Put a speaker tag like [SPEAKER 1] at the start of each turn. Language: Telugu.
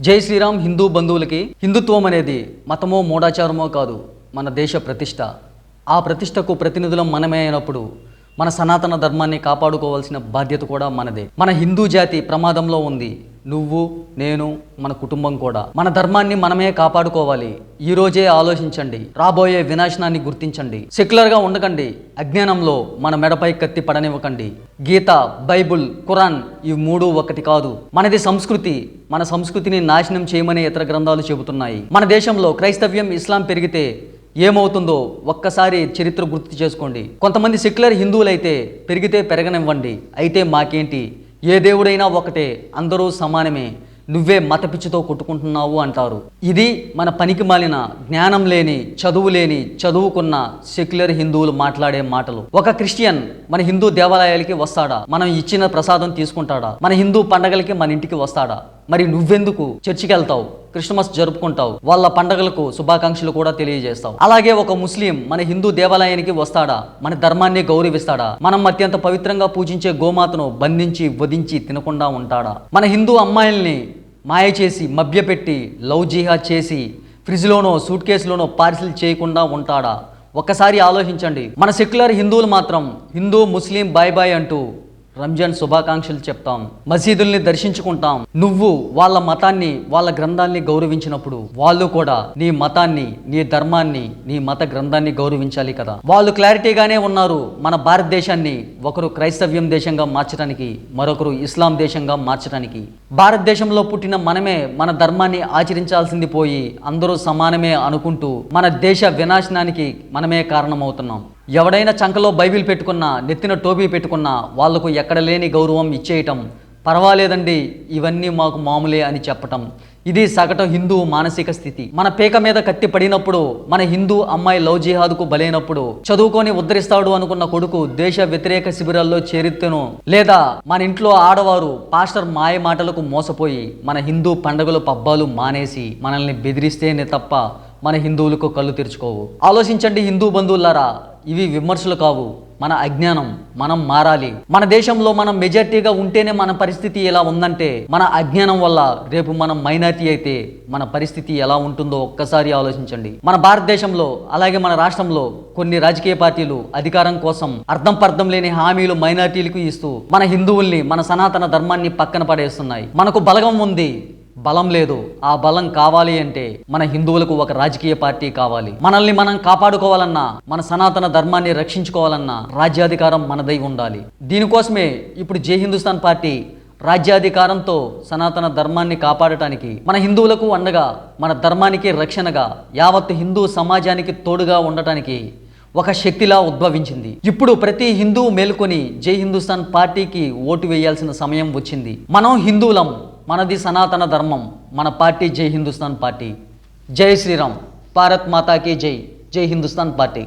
[SPEAKER 1] జై శ్రీరామ్ హిందూ బంధువులకి హిందుత్వం అనేది మతమో మూఢాచారమో కాదు మన దేశ ప్రతిష్ట. ఆ ప్రతిష్టకు ప్రతినిధులం మనమే అయినప్పుడు మన సనాతన ధర్మాన్ని కాపాడుకోవాల్సిన బాధ్యత కూడా మనదే. మన హిందూ జాతి ప్రమాదంలో ఉంది. నువ్వు నేను మన కుటుంబం కూడా. మన ధర్మాన్ని మనమే కాపాడుకోవాలి. ఈ రోజే ఆలోచించండి. రాబోయే వినాశనాన్ని గుర్తించండి. సెక్యులర్గా ఉండకండి. అజ్ఞానంలో మన మెడపై కత్తి పడనివ్వకండి. గీత బైబుల్ ఖురాన్ ఈ మూడు ఒకటి కాదు. మనది సంస్కృతి. మన సంస్కృతిని నాశనం చేయమని ఇతర గ్రంథాలు చెబుతున్నాయి. మన దేశంలో క్రైస్తవ్యం ఇస్లాం పెరిగితే ఏమవుతుందో ఒక్కసారి చరిత్ర గుర్తు చేసుకోండి. కొంతమంది సెక్యులర్ హిందువులైతే పెరిగితే పెరగనివ్వండి. అయితే మాకేంటి? ఏ దేవుడైనా ఒకటే అందరూ సమానమే నువ్వే మత పిచ్చితో కొట్టుకుంటున్నావు అంటారు. ఇది మన పనికి మాలిన జ్ఞానం లేని చదువు లేని చదువుకున్న సెక్యులర్ హిందువులు మాట్లాడే మాటలు. ఒక క్రిస్టియన్ మన హిందూ దేవాలయాలకి వస్తాడా? మనం ఇచ్చిన ప్రసాదం తీసుకుంటాడా? మన హిందూ పండగలకి మన ఇంటికి వస్తాడా? మరి నువ్వెందుకు చర్చికి వెళ్తావు క్రిస్మస్ జరుపుకుంటావు. వాళ్ళ పండగలకు శుభాకాంక్షలు కూడా తెలియజేస్తావు. అలాగే ఒక ముస్లిం మన హిందూ దేవాలయానికి వస్తాడా? మన ధర్మాన్ని గౌరవిస్తాడా? మనం అత్యంత పవిత్రంగా పూజించే గోమాతను బంధించి వధించి తినకుండా ఉంటాడా? మన హిందూ అమ్మాయిల్ని మాయ చేసి మభ్యపెట్టి లవ్ జీహా చేసి ఫ్రిడ్జ్లోనో సూట్ కేసులోనో పార్సిల్ చేయకుండా ఉంటాడా? ఒక్కసారి ఆలోచించండి. మన సెక్యులర్ హిందువులు మాత్రం హిందూ ముస్లిం బాయ్ బాయ్ అంటూ రంజాన్ శుభాకాంక్షలు చెప్తాం. మసీదుల్ని దర్శించుకుంటాం. నువ్వు వాళ్ళ మతాన్ని వాళ్ళ గ్రంథాన్ని గౌరవించినప్పుడు వాళ్ళు కూడా నీ మతాన్ని నీ ధర్మాన్ని నీ మత గ్రంథాన్ని గౌరవించాలి కదా. వాళ్ళు క్లారిటీగానే ఉన్నారు. మన భారతదేశాన్ని ఒకరు క్రైస్తవ్యం దేశంగా మార్చడానికి మరొకరు ఇస్లాం దేశంగా మార్చడానికి భారతదేశంలో పుట్టిన మనమే మన ధర్మాన్ని ఆచరించాల్సింది పోయి అందరూ సమానమే అనుకుంటూ మన దేశ వినాశనానికి మనమే కారణమవుతున్నాం. ఎవడైనా చంకలో బైబిల్ పెట్టుకున్నా నెత్తిన టోపీ పెట్టుకున్నా వాళ్ళకు ఎక్కడ లేని గౌరవం ఇచ్చేయటం. పర్వాలేదండి ఇవన్నీ మాకు మామూలే అని చెప్పటం. ఇది సగటు హిందూ మానసిక స్థితి. మన పేక మీద కత్తి పడినప్పుడు మన హిందూ అమ్మాయి లవ్ జిహాద్కు బలైనప్పుడు చదువుకొని ఉద్ధరిస్తాడు అనుకున్న కొడుకు దేశ వ్యతిరేక శిబిరాల్లో చేరితేను లేదా మన ఇంట్లో ఆడవారు పాస్టర్ మాయ మాటలకు మోసపోయి మన హిందూ పండుగలు పబ్బాలు మానేసి మనల్ని బెదిరిస్తేనే తప్ప మన హిందువులకు కళ్ళు తెరుచుకోవు. ఆలోచించండి హిందూ బంధువులారా ఇవి విమర్శలు కావు. మన అజ్ఞానం మనం మారాలి. మన దేశంలో మనం మెజార్టీగా ఉంటేనే మన పరిస్థితి ఎలా ఉందంటే మన అజ్ఞానం వల్ల రేపు మనం మైనార్టీ అయితే మన పరిస్థితి ఎలా ఉంటుందో ఒక్కసారి ఆలోచించండి. మన భారతదేశంలో అలాగే మన రాష్ట్రంలో కొన్ని రాజకీయ పార్టీలు అధికారం కోసం అర్థం పర్థం లేని హామీలు మైనార్టీలకు ఇస్తూ మన హిందువుల్ని మన సనాతన ధర్మాన్ని పక్కన పడేస్తున్నాయి. మనకు బలగం ఉంది. బలం లేదు ఆ బలం కావాలి అంటే మన హిందువులకు ఒక రాజకీయ పార్టీ కావాలి. మనల్ని మనం కాపాడుకోవాలన్నా మన సనాతన ధర్మాన్ని రక్షించుకోవాలన్నా రాజ్యాధికారం మనదై ఉండాలి. దీనికోసమే ఇప్పుడు జై హిందుస్థాన్ పార్టీ రాజ్యాధికారంతో సనాతన ధర్మాన్ని కాపాడటానికి మన హిందువులకు అండగా మన ధర్మానికి రక్షణగా యావత్ హిందూ సమాజానికి తోడుగా ఉండటానికి ఒక శక్తిలా ఉద్భవించింది. ఇప్పుడు ప్రతి హిందూ మేల్కొని జై హిందుస్థాన్ పార్టీకి ఓటు వేయాల్సిన సమయం వచ్చింది. మనం హిందువులం మనది సనాతన ధర్మం. మన పార్టీ జై హిందుస్థాన్ పార్టీ. జై శ్రీరామ్. భారత్ మాతాకి జై. జై హిందుస్థాన్ పార్టీ.